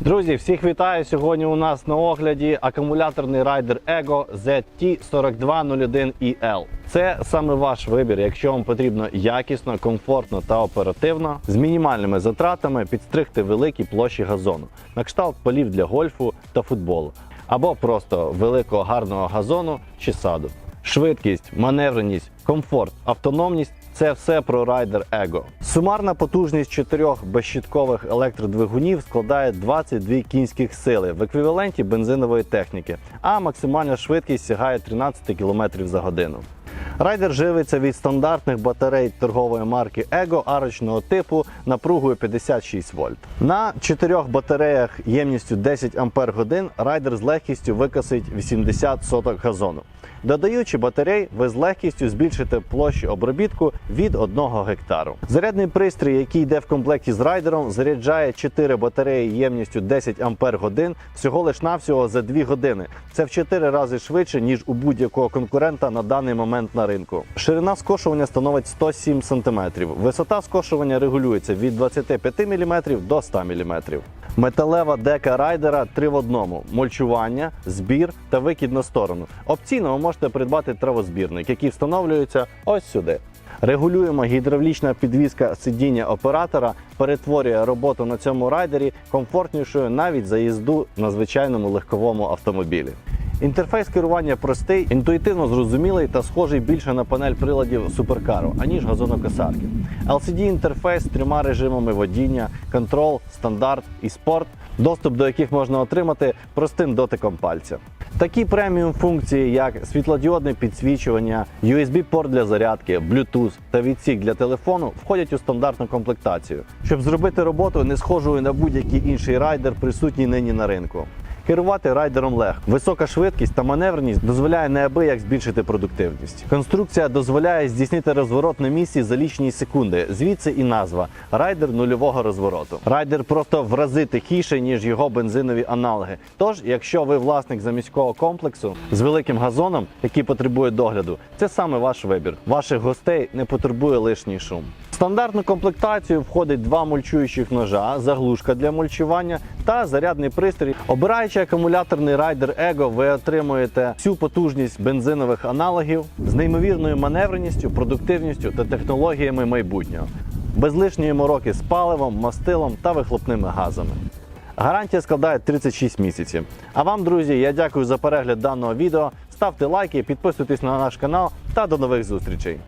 Друзі, всіх вітаю! Сьогодні у нас на огляді акумуляторний райдер Ego ZT4201EL. Це саме ваш вибір, якщо вам потрібно якісно, комфортно та оперативно, з мінімальними затратами підстригти великі площі газону, на кшталт полів для гольфу та футболу, або просто великого гарного газону чи саду. Швидкість, маневреність, комфорт, автономність це все про райдер Ego. Сумарна потужність чотирьох безщіткових електродвигунів складає 22 кінських сили в еквіваленті бензинової техніки, а максимальна швидкість сягає 13 км за годину. Райдер живиться від стандартних батарей торгової марки Ego арочного типу напругою 56 вольт. На чотирьох батареях ємністю 10 Ампер райдер з легкістю викосить 80 соток газону. Додаючи батарей, ви з легкістю збільшите площу обробітку від 1 гектару. Зарядний пристрій, який йде в комплекті з райдером, заряджає 4 батареї ємністю 10 Ампер всього лиш навсього за 2 години. Це в 4 рази швидше, ніж у будь-якого конкурента на даний момент на ринку. Ширина скошування становить 107 см. Висота скошування регулюється від 25 мм до 100 мм. Металева дека райдера 3 в одному: мульчування, збір та викид на сторону. Опційно ви можете придбати травозбірник, який встановлюється ось сюди. Регулюємо гідравлічна підвізка сидіння оператора перетворює роботу на цьому райдері комфортнішою навіть за їзду на звичайному легковому автомобілі. Інтерфейс керування простий, інтуїтивно зрозумілий та схожий більше на панель приладів суперкару, аніж газонокосарки. LCD-інтерфейс з трьома режимами водіння, контрол, стандарт і спорт, доступ до яких можна отримати простим дотиком пальця. Такі преміум функції, як світлодіодне підсвічування, USB-порт для зарядки, Bluetooth та відсік для телефону, входять у стандартну комплектацію, щоб зробити роботу не схожою на будь-який інший райдер, присутній нині на ринку. Керувати райдером легко. Висока швидкість та маневреність дозволяє неабияк збільшити продуктивність. Конструкція дозволяє здійснити розворот на місці за лічні секунди. Звідси і назва райдер нульового розвороту. Райдер просто в рази тихіший, ніж його бензинові аналоги. Тож, якщо ви власник заміського комплексу з великим газоном, який потребує догляду, це саме ваш вибір. Ваших гостей не потребує лишній шум. В стандартну комплектацію входить два мульчуючих ножа, заглушка для мульчування та зарядний пристрій. Обираючи акумуляторний райдер Ego, ви отримуєте всю потужність бензинових аналогів з неймовірною маневреністю, продуктивністю та технологіями майбутнього, без лишньої мороки з паливом, мастилом та вихлопними газами. Гарантія складає 36 місяців. А вам, друзі, я дякую за перегляд даного відео. Ставте лайки, підписуйтесь на наш канал та до нових зустрічей.